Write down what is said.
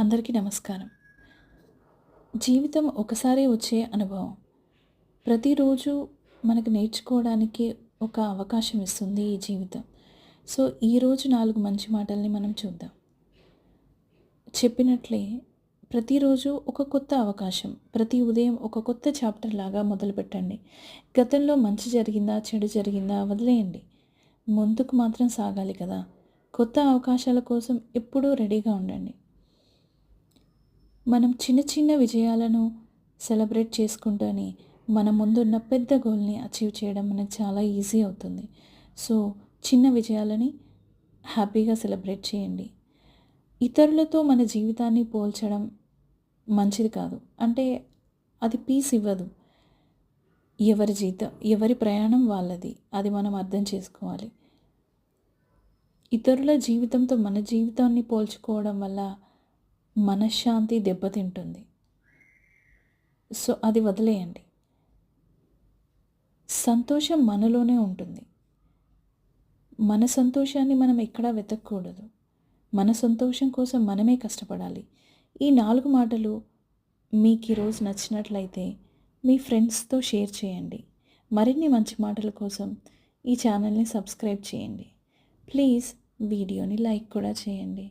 అందరికీ నమస్కారం. జీవితం ఒకసారి వచ్చే అనుభవం. ప్రతిరోజు మనకు నేర్చుకోవడానికి ఒక అవకాశం ఇస్తుంది ఈ జీవితం. సో ఈరోజు నాలుగు మంచి మాటల్ని మనం చూద్దాం. చెప్పినట్లే ప్రతిరోజు ఒక కొత్త అవకాశం ప్రతి ఉదయం ఒక కొత్త చాప్టర్ లాగా మొదలుపెట్టండి గతంలో మంచి జరిగిందా చెడు జరిగిందా వదిలేయండి. ముందుకు మాత్రం సాగాలి కదా. కొత్త అవకాశాల కోసం ఎప్పుడూ రెడీగా ఉండండి. మనం చిన్న చిన్న విజయాలను సెలబ్రేట్ చేసుకుంటూనే మన ముందున్న పెద్ద గోల్ని అచీవ్ చేయడం మనకు చాలా ఈజీ అవుతుంది. సో చిన్న విజయాలని హ్యాపీగా సెలబ్రేట్ చేయండి. ఇతరులతో మన జీవితాన్ని పోల్చడం మంచిది కాదు. అంటే అది పీస్ ఇవ్వదు. ఎవరి జీతం ఎవరి ప్రయాణం వాళ్ళది. అది మనం అర్థం చేసుకోవాలి. ఇతరుల జీవితంతో మన జీవితాన్ని పోల్చుకోవడం వల్ల మనశ్శాంతి దెబ్బతింటుంది. సో అది వదిలేయండి. సంతోషం మనలోనే ఉంటుంది. మన సంతోషాన్ని మనం ఎక్కడా వెతకూడదు మన సంతోషం కోసం మనమే కష్టపడాలి. ఈ నాలుగు మాటలు మీకు ఈరోజు నచ్చినట్లయితే మీ ఫ్రెండ్స్తో షేర్ చేయండి. మరిన్ని మంచి మాటల కోసం ఈ ఛానల్ని సబ్స్క్రైబ్ చేయండి. ప్లీజ్ వీడియోని లైక్ కూడా చేయండి.